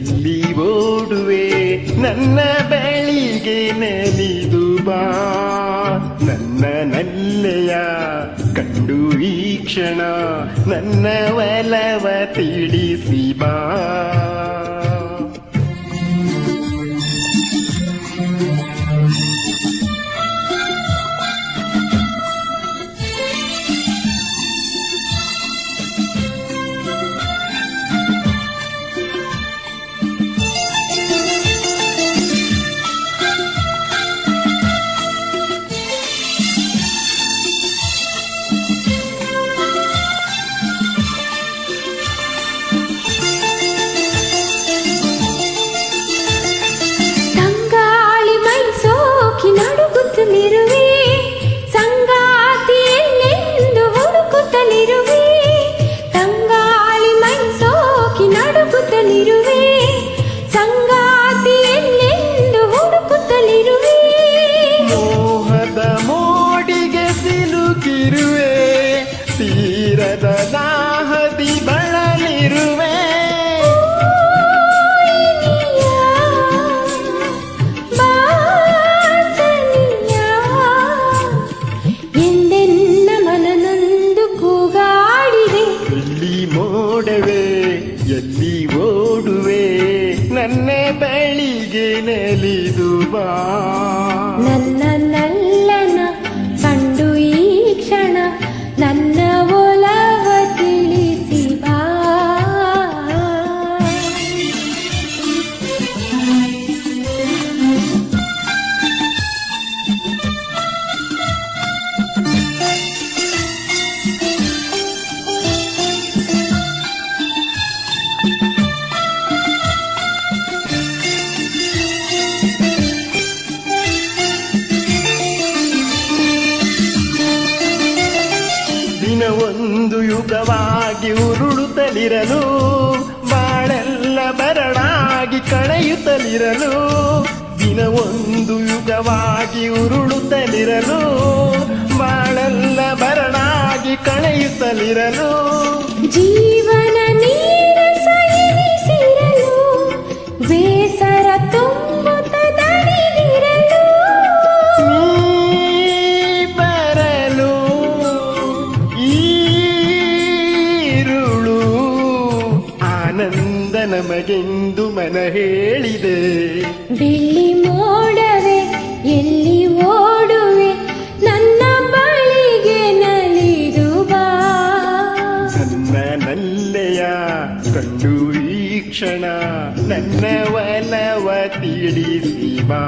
ಎಲ್ಲಿ ಓಡುವೆ? ನನ್ನ ಬಳಿಗೆ ನೆನೆದು ಬಾ. ನನ್ನ ನಲ್ಲೆಯ ಕಂಡು ಈ ಕ್ಷಣ ನನ್ನ ಒಲವ ತಿಳಿಸಿ ಬಾ. ತೀರದ ದಾಹದಿ ಬಳಲಿರುವೆ. ಎಂದೆನ್ನ ಮನನೊಂದು ಕೂಗಾಡಿದೆ. ಎಲ್ಲಿ ಮೋಡವೆ ಎಲ್ಲಿ ಓಡುವೆ. ನನ್ನ ಬಳಿಗೆ ನೆಲಿದು ಬಾ. ನನ್ನ ಒಂದು ಯುಗವಾಗಿ ಉರುಳುತ್ತಲಿರಲು ಬಾಳೆಲ್ಲ ಬರಡಾಗಿ ಕಳೆಯುತ್ತಲಿರಲು ದಿನ ಒಂದು ಯುಗವಾಗಿ ಉರುಳುತ್ತಲಿರಲು ಬಾಳೆಲ್ಲ ಬರಡಾಗಿ ಕಳೆಯುತ್ತಲಿರಲು ನಮಗೆಂದು ಮನ ಹೇಳಿದೆ. ಬೆಳ್ಳಿ ಮೋಡವೆ ಎಲ್ಲಿ ಓಡುವೆ ನನ್ನ ಬಳಿಗೆ ನಲಿದು ಬಾ. ನನ್ನ ನಲ್ಲೆಯ ಕಂಡು ಈ ಕ್ಷಣ ನನ್ನ ವಲವ ತಿಳಿಸಿ ಬಾ.